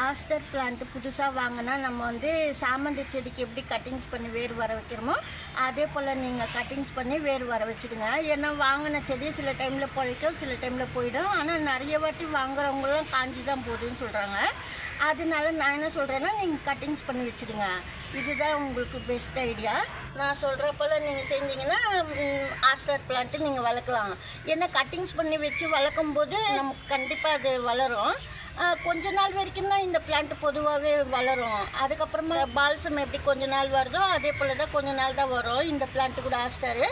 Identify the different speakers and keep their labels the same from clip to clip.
Speaker 1: Aster plant புதுசாக வாங்கினா நம்ம வந்து சாமந்தி செடிக்கு எப்படி கட்டிங்ஸ் பண்ணி வேர் வர வைக்கிறோமோ அதே போல் நீங்கள் கட்டிங்ஸ் பண்ணி வேர் வர வச்சுடுங்க. ஏன்னா வாங்கின செடி சில டைமில் பழைக்கும் சில டைமில் போயிடும். ஆனால் நிறைய வாட்டி வாங்குறவங்களும் காஞ்சி தான் போகுதுன்னு சொல்கிறாங்க அதனால நான் என்ன சொல்கிறேன்னா நீங்கள் கட்டிங்ஸ் பண்ணி வச்சுடுங்க. இதுதான் உங்களுக்கு பெஸ்ட் ஐடியா நான் சொல்கிற போல் நீங்கள் செஞ்சீங்கன்னா ஆஸ்டர் பிளான்ட்டு நீங்கள் வளர்க்கலாம். ஏன்னா கட்டிங்ஸ் பண்ணி வச்சு வளர்க்கும் போது நமக்கு கண்டிப்பாக அது வளரும். கொஞ்ச நாள் வரைக்கும் தான் இந்த பிளான்ட் பொதுவாகவே வளரும். அதுக்கப்புறமா பால்சம் எப்படி கொஞ்ச நாள் வருதோ அதே போல் தான் கொஞ்ச நாள் தான் வரும். இந்த பிளான்ட்டு கூட ஆஸ்டரு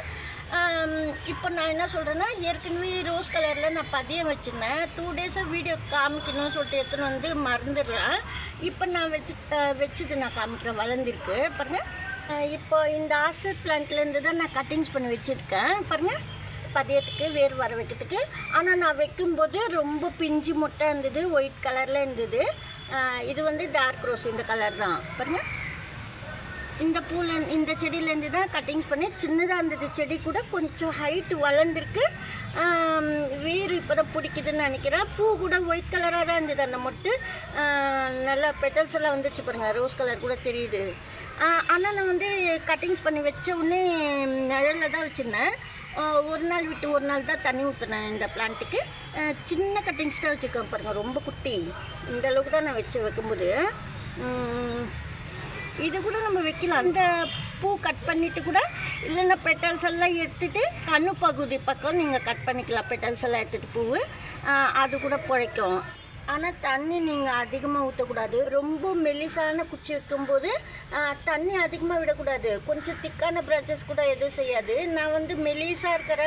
Speaker 1: இப்போ நான் என்ன சொல்கிறேன்னா ஏற்கனவே ரோஸ் கலரில் நான் பதியம் வச்சுருந்தேன். டூ டேஸாக வீடியோ காமிக்கணும்னு சொல்லிட்டு எடுத்துன்னு வந்து மறந்துடுறேன். இப்போ நான் வச்சு வச்சுட்டு நான் காமிக்கிறேன். வளர்ந்துருக்கு. பாருங்கள் இப்போ இந்த ஆஸ்டர் பிளான்ட்லேருந்து தான் நான் கட்டிங்ஸ் பண்ணி வச்சுருக்கேன். பாருங்கள் பதியத்துக்கு வேர் வர வைக்கிறதுக்கு. ஆனால் நான் வைக்கும்போது ரொம்ப பிஞ்சு முட்டை இருந்தது ஒயிட் கலரில் இருந்தது. இது வந்து டார்க் ரோஸ் இந்த கலர் தான். பாருங்கள் இந்த பூல இந்த செடியிலேருந்து தான் கட்டிங்ஸ் பண்ணி சின்னதாக இருந்தது செடி கூட கொஞ்சம் ஹைட் வளர்ந்துருக்கு. வேர் இப்போ தான் பிடிக்குதுன்னு நினைக்கிறேன். பூ கூட ஒயிட் கலராக தான் இருந்தது அந்த மொட்டு. நல்லா பெட்டல்ஸ் எல்லாம் வந்துருச்சு பாருங்கள் ரோஸ் கலர் கூட தெரியுது. ஆனால் நான் வந்து கட்டிங்ஸ் பண்ணி வச்ச உடனே நிழலில் தான் வச்சுருந்தேன். ஒரு நாள் விட்டு ஒரு நாள் தான் தண்ணி ஊற்றினேன் இந்த பிளான்ட்டுக்கு சின்ன கட்டிங்ஸ் தான் வச்சுருக்கேன் பாருங்கள் ரொம்ப குட்டி. இந்த அளவுக்கு தான் நான் வச்சு வைக்கும்போது இது கூட நம்ம வைக்கலாம். அந்த பூ கட் பண்ணிவிட்டு கூட இல்லைன்னா பெட்டல்ஸ் எல்லாம் எடுத்துகிட்டு கண்ணு பகுதி பக்கம் நீங்கள் கட் பண்ணிக்கலாம். பெட்டல்ஸ் எல்லாம் எடுத்துகிட்டு பூ அது கூட பிழைக்கும் ஆனால் தண்ணி நீங்கள் அதிகமாக ஊற்றக்கூடாது ரொம்ப மெலிசான குச்சி வைக்கும்போது தண்ணி அதிகமாக விடக்கூடாது. கொஞ்சம் திக்கான பிரான்ச்சஸ் கூட எதுவும் செய்யாது. நான் வந்து மெலிசாக இருக்கிற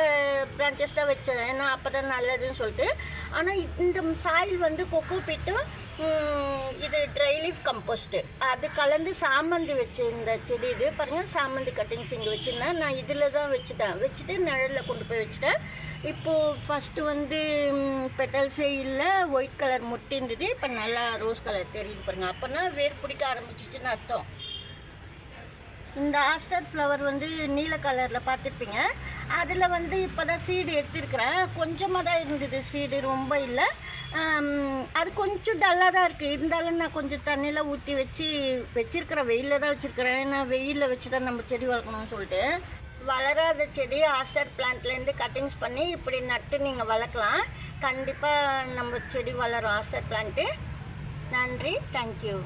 Speaker 1: பிரான்ச்சஸ் தான் வச்சேன். ஏன்னா அப்போ தான் நல்லதுன்னு சொல்லிட்டு. ஆனால் இந்த சாயில் வந்து கொக்கோ பிட்டும் ட்ரை லீஃப் கம்போஸ்ட்டு அது கலந்து சாமந்தி வச்சிருந்த செடி இது. பாருங்கள் சாமந்தி கட்டிங்ஸ் இங்கே வச்சுருந்தேன். நான் இதில் தான் வச்சுட்டேன். வச்சுட்டு நிழலில் கொண்டு போய் வச்சுட்டேன். இப்போது ஃபஸ்ட்டு வந்து பெட்டல்ஸே இல்லை ஒயிட் கலர் முட்டி இருந்தது. இப்போ நல்லா ரோஸ் கலர் தெரியுது பாருங்கள் அப்போனா வேர் பிடிக்க ஆரம்பிச்சிச்சுன்னு அர்த்தம். இந்த ஆஸ்டர் ஃப்ளவர் வந்து நீல கலரில் பார்த்துருப்பீங்க. அதில் வந்து இப்போ தான் சீடு எடுத்திருக்கிறேன். கொஞ்சமாக தான் இருந்தது சீடு ரொம்ப இல்லை. அது கொஞ்சம் டல்லாக தான் இருக்குது இருந்தாலும் நான் கொஞ்சம் தண்ணியில் ஊற்றி வச்சு வச்சுருக்கிறேன் வெயிலில் தான் வச்சுருக்கிறேன். ஏன்னா வெயிலில் வச்சு தான் நம்ம செடி வளர்க்கணும்னு சொல்லிட்டு. வளராத செடி ஆஸ்டர் பிளான்ட்லேருந்து கட்டிங்ஸ் பண்ணி இப்படி நட்டு நீங்கள் வளர்க்கலாம். கண்டிப்பாக நம்ம செடி வளரும் ஆஸ்டர் பிளான்ட்டு. நன்றி. தேங்க்யூ